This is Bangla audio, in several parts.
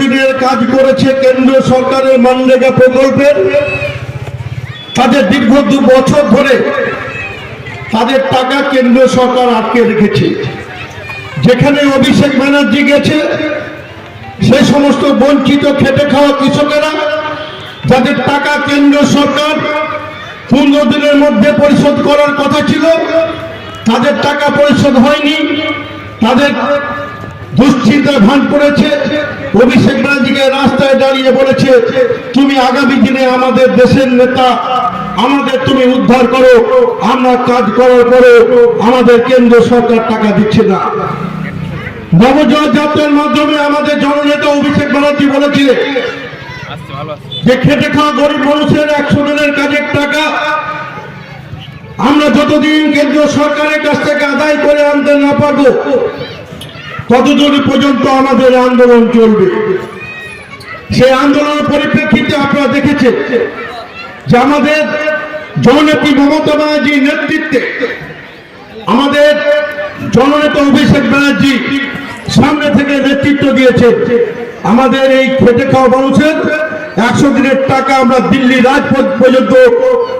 দিনের কাজ করেছে কেন্দ্রীয় সরকারের মানরেগা প্রকল্পের। তাদের দীর্ঘ দু বছর ধরে তাদের টাকা কেন্দ্রীয় সরকার আটকে রেখেছে। যেখানে অভিষেক ব্যানার্জি গেছে, সেই সমস্ত বঞ্চিত খেটে খাওয়া কৃষকেরা যাদের টাকা কেন্দ্র সরকার পনেরো দিনের মধ্যে পরিশোধ করার কথা ছিল, তাদের টাকা পরিশোধ হয়নি। তাদের দুশ্চিন্তায় ভান করেছে। অভিষেক ব্যানার্জিকে রাস্তায় দাঁড়িয়ে বলেছে, তুমি আগামী দিনে আমাদের দেশের নেতা, আমাদের তুমি উদ্ধার করো, আমরা কাজ করার পরে আমাদের কেন্দ্র সরকার টাকা দিচ্ছে না। নবজয় যাত্রার মাধ্যমে আমাদের জননেতা অভিষেক ব্যানার্জি বলেছিলেন যে খেটে খাওয়া গরিব মানুষের একশো দিনের কাজের টাকা আমরা যতদিন কেন্দ্রীয় সরকারের কাছ থেকে আদায় করে আনতে না পারব ততদিন পর্যন্ত আমাদের আন্দোলন চলবে? সেই আন্দোলনের পরিপ্রেক্ষিতে আপনারা দেখেছেন যে আমাদের জননেত্রী মমতা ব্যানার্জির নেতৃত্বে আমাদের জননেতা অভিষেক ব্যানার্জি সামনে থেকে নেতৃত্ব দিয়েছে আমাদের এই খেটে খাওয়া মানুষের একশো দিনের টাকা আমরা দিল্লি রাজপথ পর্যন্ত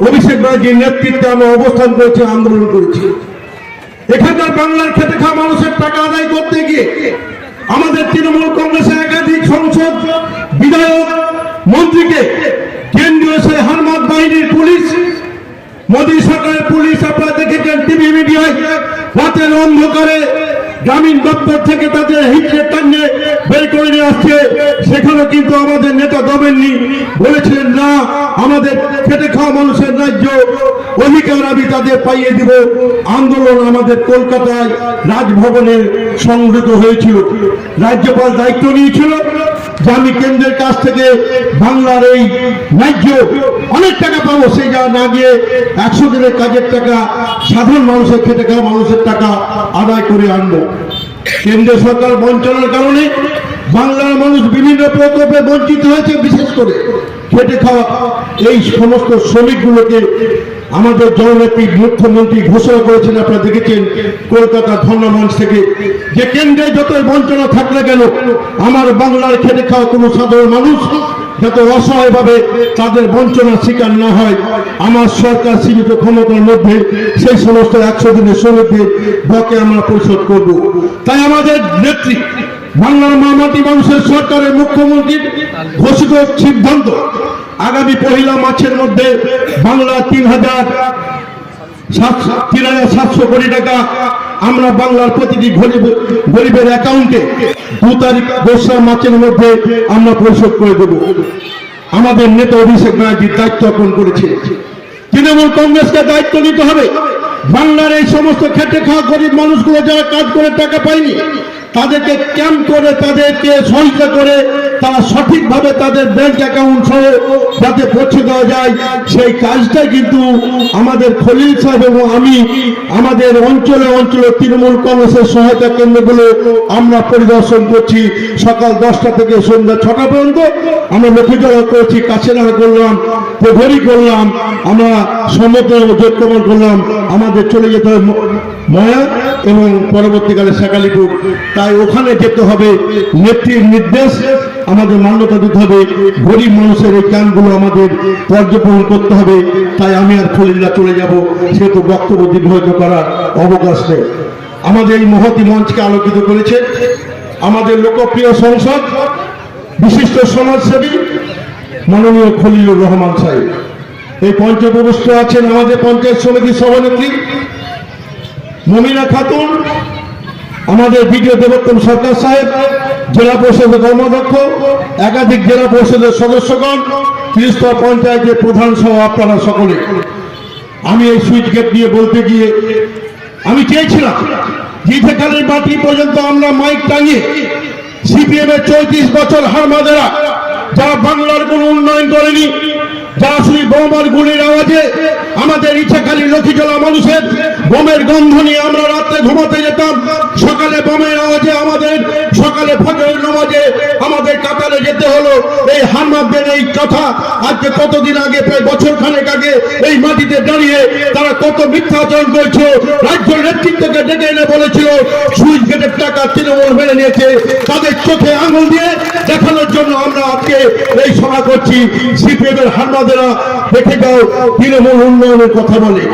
অভিষেক ব্যানার্জির নেতৃত্বে আমরা অবস্থান করেছি, আন্দোলন করেছি। এখানকার বাংলার খেতে খাওয়া মানুষের টাকা আদায় করতে গিয়ে আমাদের তৃণমূল কংগ্রেসের একাধিক সংসদ বিধায়ক মন্ত্রীকে কেন্দ্রীয় সে হারমাত বাহিনীর পুলিশ, মোদী সরকারের পুলিশ আপনারা দেখেছেন, টিভি মিডিয়ায় রাতের অন্ধকারে গ্রামীণ দপ্তর থেকে তাদের হিটে টাঙ্গে বের করে নিয়ে আসছে। সেখানে কিন্তু আমাদের নেতা দমেননি। বলেছিলেন, না, আমাদের খেটে খাওয়া মানুষের রাজ্য অধিকার আমি তাদের পাইয়ে দিব। আন্দোলন আমাদের কলকাতায় রাজভবনে সংগঠিত হয়েছিল। রাজ্যপাল দায়িত্ব নিয়েছিল। আমি কেন্দ্রের কাছ থেকে বাংলার এই ন্যায্য অনেক টাকা পাবো সেই যা না গিয়ে একশো দিনের কাজের টাকা, সাধারণ মানুষের খেটে খাওয়া মানুষের টাকা আদায় করে আনব। কেন্দ্রীয় সরকার বঞ্চনার কারণে বাংলার মানুষ বিভিন্ন প্রকল্পে বঞ্চিত হয়েছে, বিশেষ করে। খেটে খাওয়া এই সমস্ত শ্রমিকগুলোকে আমাদের জননেত্রী মুখ্যমন্ত্রী ঘোষণা করেছেন, আপনারা দেখেছেন কলকাতা ধর্মমঞ্চ থেকে। যে কেন্দ্রে যতই বঞ্চনা থাকলে কেন, আমার বাংলার খেটে খাওয়া কোনো সাধারণ মানুষ যাতে অসহায়ভাবে তাদের বঞ্চনার শিকার না হয়, আমার সরকার সীমিত ক্ষমতার মধ্যে সেই সমস্ত একশো দিনের শ্রমিকদের বকে আমরা পরিশোধ করব। তাই আমাদের নেত্রী, বাংলার মামাটি মানুষের সরকারের মুখ্যমন্ত্রীর ঘোষিত সিদ্ধান্ত আগামী পহিলা মার্চের মধ্যে বাংলা তিন হাজার তিন হাজার সাতশো কোটি টাকা আমরা বাংলার প্রতিটি গরিব গরিবের অ্যাকাউন্টে দু তারিখ দোসরা মার্চের মধ্যে আমরা পরিশোধ করে দেব। আমাদের নেতা অভিষেক ব্যানার্জির দায়িত্ব অর্পণ করেছে। তৃণমূল কংগ্রেসকে দায়িত্ব নিতে হবে। বাংলার এই সমস্ত খেটে খাওয়া গরিব মানুষগুলো যারা কাজ করে টাকা পায়নি, তাদেরকে ক্যাম্প করে, তাদেরকে সহায়তা করে তারা সঠিকভাবে তাদের ব্যাংক অ্যাকাউন্ট সহ যাতে পৌঁছে দেওয়া যায়, সেই কাজটা কিন্তু আমাদের খলিল সাহেব এবং আমি আমাদের অঞ্চলে অঞ্চলে তৃণমূল কংগ্রেসের সহায়তা কেন্দ্রগুলো আমরা পরিদর্শন করছি। সকাল দশটা থেকে সন্ধ্যা ছটা পর্যন্ত আমরা লক্ষ্মীজলা করেছি কাছেনাড়া করলাম, প্রহরী করলাম, আমরা সমুদ্র যোগক্রমণ করলাম, আমাদের চলে যেতে হবে। ময়া এবং পরবর্তীকালে শাকালিপুর তাই ওখানে যেতে হবে। নেত্রীর নির্দেশ আমাদের মান্যতা দিতে হবে। গরিব মানুষের এই ক্যাম্পগুলো আমাদের পর্যবেক্ষণ করতে হবে। তাই আমি আর খলিল্লা চলে যাব। সেহেতু বক্তব্য দীর্ঘায়িত করার অবকাশ নেই। আমাদের এই মহতি মঞ্চকে আলোকিত করেছে আমাদের লোকপ্রিয় সংসদ, বিশিষ্ট সমাজসেবী মাননীয় খলিলুর রহমান সাহেব। এই পঞ্চপ্রবিষ্ট আছেন, আমাদের পঞ্চায়েত সমিতির সভানেত্রী মমিনা খাতুন, আমাদের বিডিও দেবোত্তম সরকার সাহেব, জেলা পরিষদের কর্মাধ্যক্ষ, একাধিক জেলা পরিষদের সদস্যগণ ত্রিস্তর পঞ্চায়েতের প্রধান সহ আপনারা সকলে। আমি এই সুইচ গেট নিয়ে বলতে গিয়ে আমি চেয়েছিলাম জিতেখালির বাটি পর্যন্ত আমরা মাইক টাঙিয়ে সিপিএম এর চৌত্রিশ বছর হারমাদেরা যারা বাংলার কোনো উন্নয়ন করেনি শুধু বোমার গুলির আওয়াজে আমাদের ইচ্ছাখালী লক্ষ্মীজলা মানুষের বোমের গন্ধ নিয়ে আমরা রাত্রে ঘুমাতে যেতাম। সকালে বোমের আওয়াজে আমাদের সকালে ফজরের নামাজে আমাদের করতে হলো, এই হামাদের এই কথা আজকে কতদিন আগে, প্রায় বছর খানেক আগে এই মাটিতে দাঁড়িয়ে তারা কত মিথ্যা আচরণ করেছিল রাজ্য নেতৃত্বকে ডেকে এনে বলেছিল সুইচ গেটের টাকা তৃণমূল মেনে নিয়েছে, তাদের চোখে আঙুল দিয়ে দেখানোর জন্য আমরা আজকে এই সভা করছি। সিপিএম এর হারমাদেরা দেখে যাও, তৃণমূল উন্নয়নের কথা বলে।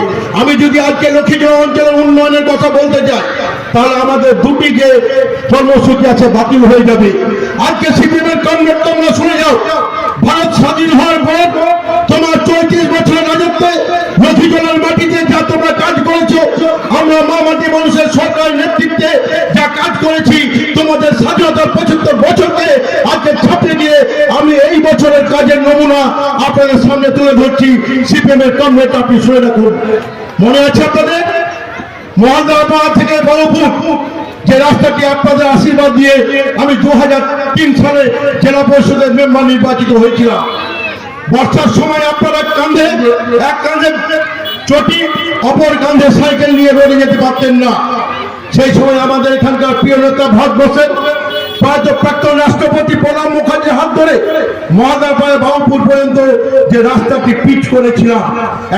আমি যদি আজকে লক্ষ্মীগঞ্জ অঞ্চলের উন্নয়নের কথা বলতে চাই, তাহলে আমাদের দুটি যে কর্মসূচি আছে বাতিল হয়ে যাবে। আজকে সিপিএম এর কংগ্রেস, তোমরা শুনে যাও। ভারত স্বাধীন হওয়ার পর তোমার চৌত্রিশ বছরের রাজত্বে লক্ষ্মীজলের মাটিতে যা তোমরা কাজ করেছ, আমরা মা মাটি মানুষের সরকারের নেতৃত্বে যা কাজ করেছি, তোমাদের স্বাধীনতার পঁচাত্তর বছরকে আজকে ছাপিয়ে দিয়ে আমি এই বছরের কাজের নমুনা আপনাদের সামনে তুলে ধরছি। সিপিএম এর কমরেড আপনি শুনে রাখুন। মনে আছে আপনাদের? মহাদারপাড়া থেকে বড়পুর। যে রাস্তাটি আপনাদের আশীর্বাদ দিয়ে আমি দু হাজার তিন সালে জেলা পরিষদের মেম্বার নির্বাচিত হয়েছিলাম। বর্ষার সময় আপনারা কান্ধে, এক কান্ধে চটি, অপর কান্ধে সাইকেল নিয়ে রোডে যেতে পারতেন না। সেই সময় আমাদের এখানকার প্রিয় নেতা ভারতবর্ষের প্রয়াত প্রাক্তন রাষ্ট্রপতি প্রণব মুখার্জির হাত ধরে মহাদারপাড়ে বাবুপুর পর্যন্ত যে রাস্তাটি পিচ করেছিলাম।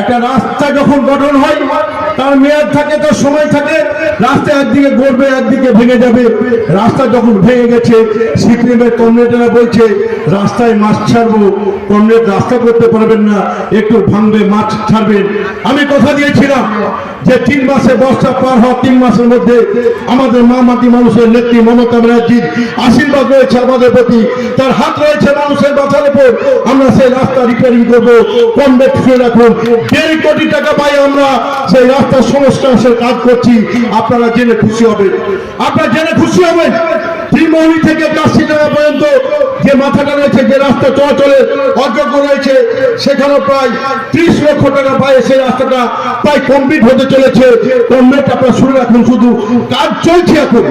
একটা রাস্তা যখন গঠন হয় তার মেয়াদ থাকে, তার সময় থাকে, রাস্তা একদিকে গড়বে, একদিকে ভেঙে যাবে। রাস্তা যখন ভেঙে গেছে সিপিএমের কমরেডরা বলছে, রাস্তায় মাছ ছাড়বো কমরেড রাস্তা করতে পারবেন না, একটু ভাঙবে, মাছ ছাড়বেন আমি কথা দিয়েছিলাম যে তিন মাসে বর্ষা পার হওয়া তিন মাসের মধ্যে আমাদের মা মাটি মানুষের নেত্রী মমতা ব্যানার্জির আশীর্বাদ রয়েছে আমাদের প্রতি। তার হাত রয়েছে মানুষের মাথার উপর। আমরা সেই রাস্তা রিপেয়ারিং করব, কম শুয়ে রাখুন দেড় কোটি টাকা পাই আমরা সেই রাস্তার সংস্কারের কাজ করছি, আপনারা জেনে খুশি হবেন আপনারা জেনে খুশি হবেন ত্রিমৌলি থেকে কাশিডাঙ্গা পর্যন্ত যে মাথাটা রয়েছে, যে রাস্তা চলাচলের অযোগ্য রয়েছে সেখানে প্রায় ত্রিশ লক্ষ টাকা পায় সেই রাস্তাটা। প্রায় কমপ্লিট হতে চলেছে। কমপ্লিট আপনারা শুনে রাখুন, শুধু কাজ চলছে এখন।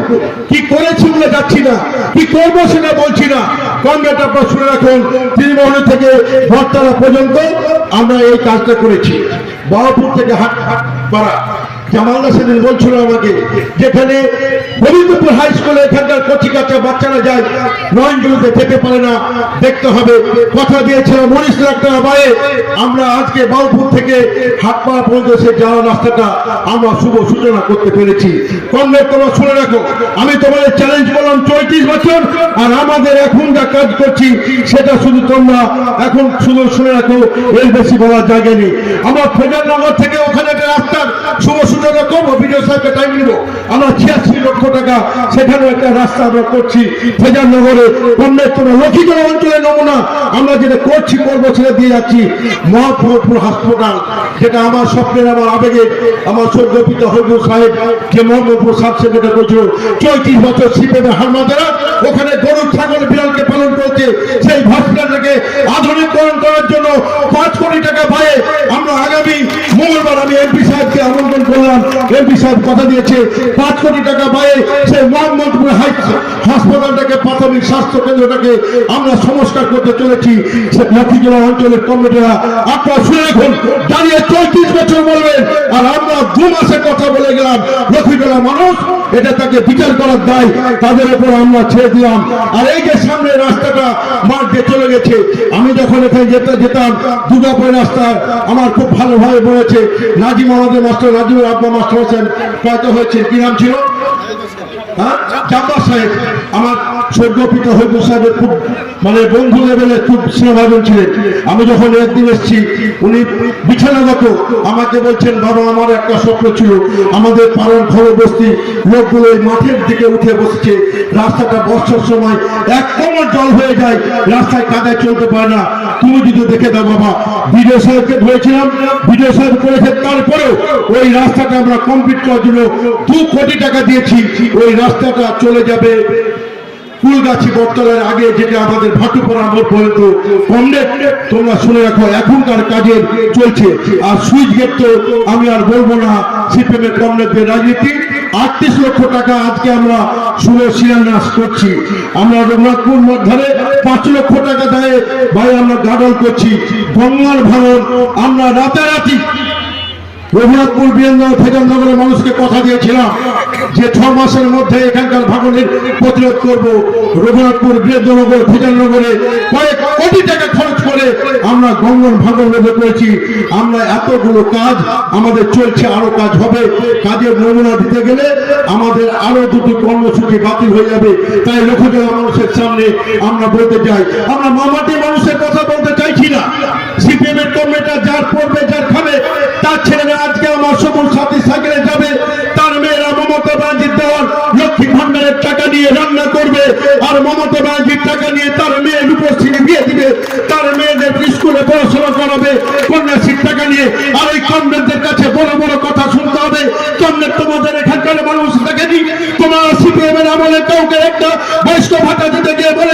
কি করেছি বলে যাচ্ছি না, কি করব সেটা বলছি না। কমপ্লিট আপনারা শুনে রাখুন, ত্রিমৌলি থেকে ভরতলা পর্যন্ত আমরা এই কাজটা করেছি। বাবাপুর থেকে হাট হাট পাড়া বলছিল আমাকে, যেখানে হাই স্কুলে এখানকার কচি কাচ্চা বাচ্চারা যায় নয়নগুলোতে যেতে পারে না। দেখতে হবে। কথা আমরা আজকে বাউপুর থেকে পর্যন্ত সেই যাওয়া রাস্তাটা আমরা শুভ সূচনা করতে পেরেছি। কংগ্রেস তোমরা শুনে রাখো, আমি তোমাদের চ্যালেঞ্জ করলাম চৌত্রিশ বছর, আর আমাদের এখন যা কাজ করছি, সেটা শুধু তোমরা এখন শুধু শুনে রাখো, এর বেশি বলার জায়গা নেই। আমরা ফেজারনগর থেকে ওখানে একটা রাস্তার শুভ সূচনা করব বিডিও সাহেবকে টাইম নিব। আমরা ছিয়াশি লক্ষ টাকা সেখানে একটা রাস্তা আমরা করছি। ফেজারনগরে কন্যার তোমরা লক্ষ্মীগঞ্জ অঞ্চলের নমুনা। আমরা যেটা করছি, করব সেটা দিয়ে যাচ্ছি। মোহাম্মদপুর হাসপাতাল, যেটা আমার স্বপ্নের, আমার আবেগে আমার স্বর্গপিত হরিপুর সাহেব, যে মোহাম্মদপুর সাব সেক্রেটারি করেছিল চৌত্রিশ বছর সিপেমে হারমাদেরা ওখানে গরু ছাগল, বিড়ালকে পালন করেছে। সেই হসপিটালটাকে আধুনিকরণ করার জন্য পাঁচ কোটি টাকা পায়ে আমরা আগামী মঙ্গলবার আমি এমপি সাহেবকে আমন্ত্রণ করলাম। এমপি সাহেব কথা দিয়েছে, পাঁচ কোটি টাকা পায়ে সেই মোহাম্মদপুর হাই হাসপাতালটাকে প্রাথমিক স্বাস্থ্য কেন্দ্রটাকে আমরা সংস্কার করতে চলেছি। সে লক্ষ্মীজোড়া অঞ্চলের কমিটিরা আপনারা শুনে রাখুন দাঁড়িয়ে চৌত্রিশ বছর বলবেন আর আমরা দু মাসের কথা বলে গেলাম লক্ষ্মীজোড়া মানুষ, এটা তাকে বিচার করার দায়, তাদের উপর আমরা ছেড়ে দিলাম। আর এই যে সামনে রাস্তাটা মাঠ দিয়ে চলে গেছে, আমি যখন এখানে যেতে যেতাম দুর্গাপুর রাস্তা আমার খুব ভালোভাবে বলেছে, নাজিম আমাদের মাস্টার, নাজিমুর আব্বা মাস্টার হোসেন, প্রয়াত হয়েছে কি নাম ছিল? জাব্বার সাহেব, আমার মানে বন্ধু লেভেলে খুব স্নেহভাজন ছিলেন। আমি যখন একদিন এসেছি, উনি বিছানাগত আমাকে বলছেন, বাবা, আমার একটা স্বপ্ন ছিল। আমাদের পাড়ার ঘর বস্তি লোকগুলো মাঠের দিকে উঠে বসছে। রাস্তাটা বর্ষার সময় এক কোমর জল হয়ে যায়, রাস্তায় কাদায় চলতে পারে না। তুমি যদি দেখে দাও, বাবা বিডিও সাহেবকে ধরেছিলাম, বিডিও সাহেব করেছে, তারপরেও ওই রাস্তাটা আমরা কমপ্লিট করার জন্য দু কোটি টাকা দিয়েছি, ওই রাস্তাটা চলে যাবে। ফুলগাছি বটতলার আগে যেটা আমাদের ভাটুপাড়া মোড় পর্যন্ত কমরেড তোমরা শুনে রাখো, এখনকার কাজে চলছে। আর সুইচ গেট তো আমি আর বলব না সিপিএম এর কমরেডদের রাজনীতি। আটত্রিশ লক্ষ টাকা আজকে আমরা শুভ শিলান্যাস করছি। আমরা রঘুনাথপুর মধ্যে পাঁচ লক্ষ টাকা দেয় ভাই আমরা গাডল করছি। গঙ্গার ভাঙন আমরা রাতারাতি রঘুনাথপুর বীরেন্দ্র ফেজানগরের মানুষকে কথা দিয়েছিলাম যে ছ মাসের মধ্যে এখানকার ভাঙনের প্রতিরোধ করব। রঘুনাথপুর বীরেন্দ্রনগর ফেজানগরে কয়েক কোটি টাকা খরচ করে আমরা গঙ্গন ভাঙন রোধ করেছি। আমরা এতগুলো কাজ আমাদের চলছে, আরও কাজ হবে। কাজের নমুনা দিতে গেলে আমাদের আরও দুটি কর্মসূচি বাতিল হয়ে যাবে। তাই লক্ষ জেলা মানুষের সামনে আমরা বলতে চাই, আমরা মামাটি মানুষের কথা বলতে চাইছি না। সিপিএম এর কর্মীটা যার পড়বে, যার খাবে তার ছেলেরা আজকে আমার সবুজ সাথী সাইকেলে যাবে, তার মেয়েরা মমতা ব্যানার্জির দেওয়ার লক্ষ্মী ভান্ডারের টাকা নিয়ে রান্না করবে, আর মমতা ব্যানার্জির টাকা নিয়ে তার মেয়ের উপস্থিতি বিয়ে দিবে, তার মেয়েদের স্কুলে পড়াশোনা করাবে, কন্যাশ্রীর টাকা নিয়ে, আর ওই কমরেডদের কাছে বড় বড় কথা শুনতে হবে। কমরেড তোমাদের এখানকার মানুষ দেখেনি তোমার সিপিএম এর আমলে কাউকে একটা বয়স্ক ভাতা দিতে গিয়ে বলেছ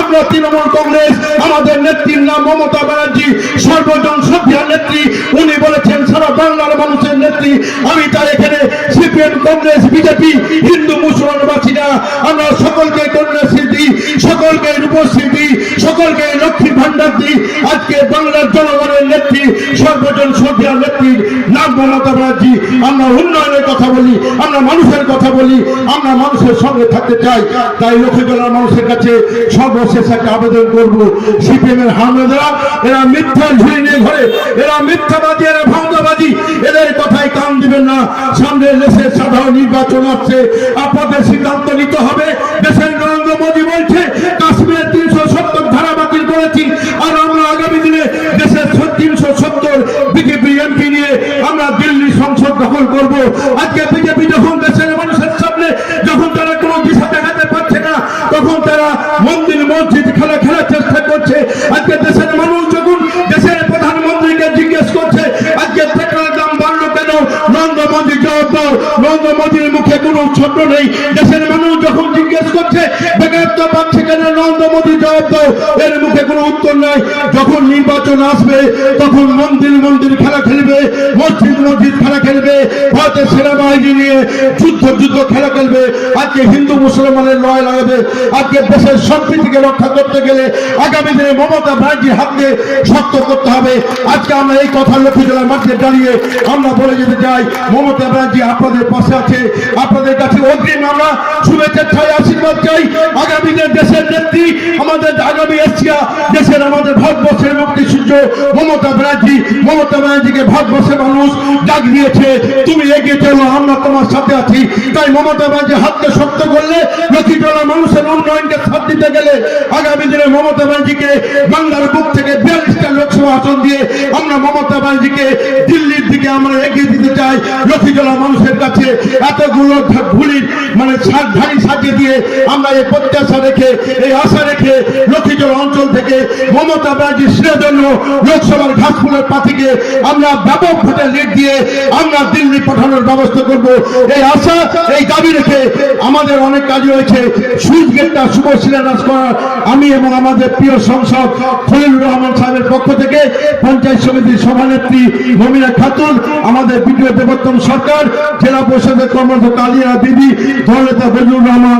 আমরা তৃণমূল কংগ্রেস, আমাদের নেত্রীর নাম মমতা ব্যানার্জি, সর্বজন শ্রদ্ধা নেত্রী। উনি বলেছেন, সারা বাংলার মানুষের নেত্রী। আমি তার এখানে সিপিএম, কংগ্রেস, বিজেপি, হিন্দু, মুসলমানবাসীরা, আমরা সকলকে কন্যাশ্রী দিই সকলকে রূপশ্রী দিই সকলকে লক্ষ্মী ভান্ডার দিই। আজকে বাংলার জনগণের নেত্রী, সর্বজন শ্রদ্ধা নেত্রীর নাম মমতা ব্যানার্জি আমরা উন্নয়নের কথা বলি, আমরা মানুষের কথা বলি, আমরা মানুষের সঙ্গে থাকতে চাই। তাই লক্ষ্মী জেলার মানুষের কাছে সর্বশেষ একটা আবেদন করব। সিপিএম এর হামলাদারা, এরা মিথ্যা ঝুড়ি নিয়ে ঘরে, এরা মিথ্যাবাদী, এরা ভাঙ্গাবাদী, এদের কথায় কান দিবেন না। সামনে দেশের সাধারণ নির্বাচন আসছে, আপনাদের সিদ্ধান্ত নিতে হবে। দেশের নরেন্দ্র মোদী বলছে কাশ্মীরের আমরা দিল্লি সংসদ দখল করব। আজকে বিজেপি যখন দেশের মানুষের সামনে, যখন তারা কোনো দিশা দেখাতে পারছে না, তখন তারা মন্দির, মসজিদ খেলা খেলার চেষ্টা করছে। আজকে দেশের মানুষ যখন দেশের প্রধানমন্ত্রীকে জিজ্ঞেস করছে, আজকে পেট্রোলের দাম বাড়লো কেন? নরেন্দ্র মোদী জবাব দাও। নরেন্দ্র মোদীর মুখে কোনো ছন্দ নেই। দেশের মানুষ যখন জিজ্ঞেস করছে নরেন্দ্র মোদী জবাব দাও। এর মুখে কোনো উত্তর নাই। যখন নির্বাচন আসবে, তখন মন্দির মন্দির খেলা খেলবে, মসজিদ মসজিদ খেলা খেলবে সেনাবাহিনী নিয়ে যুদ্ধ যুদ্ধ খেলা খেলবে। আজকে হিন্দু মুসলমানের লাগাবে। আজকে দেশের সম্প্রীতিকে রক্ষা করতে গেলে আগামী দিনে মমতা ব্যানার্জির হাতকে শক্ত করতে হবে। আজকে আমরা এই কথা লক্ষ্মী জেলার মাঠে দাঁড়িয়ে আমরা বলে যেতে চাই, মমতা ব্যানার্জি আপনাদের পাশে আছে। আপনাদের কাছে অগ্রিম আমরা শুভেচ্ছা চাই, আশীর্বাদ চাই। আগামী দিনে দেশের নেত্রী, আমাদের আগামী এশিয়া, দেশের আমাদের ভারতবর্ষের মুক্তি সূর্য, মমতা ব্যানার্জি, মমতা ব্যানার্জিকে ভারতবর্ষের মানুষ ডাক দিয়েছে। তুমি এগিয়ে চলো, আমরা তোমার সাথে আছি। তাই মমতা ব্যানার্জি হাতকে শক্ত করলে লক্ষ্মীটোলা মানুষের উন্নয়নকে সাথ দিতে গেলে আগামী দিনে মমতা ব্যানার্জিকে বাংলার বুক থেকে বিয়াল্লিশটা লোকসভা আসন দিয়ে আমরা মমতা ব্যানার্জিকে দিল্লির দিকে আমরা এগিয়ে দিতে চাই। লক্ষ্মীটোলা মানুষের কাছে এতগুলো ভুলির মানে ধারি সাজিয়ে দিয়ে আমরা এই প্রত্যাশা রেখে, এই আশা রেখে লক্ষ্মীজল অঞ্চল থেকে মমতা ব্যানার্জির শ্রেয় জন্য লোকসভার ঘাসফুলের পাতিকে আমরা ব্যাপক ভোটে লিড দিয়ে আমরা দিল্লি পাঠানোর ব্যবস্থা করব। এই আশা, এই দাবি রেখে আমাদের অনেক কাজ রয়েছে। সুইচ গেটটা শুভ শিলান্যাস করার আমি এবং আমাদের প্রিয় সংসদ খলিলুর রহমান সাহেবের পক্ষ থেকে পঞ্চায়েত সমিতির সভানেত্রী মমিনা খাতুন, আমাদের বিডিও দেবত্তম সরকার, জেলা পরিষদের কর্মরত কালিয়া দিদি ধনেতা বজলুর রহমান।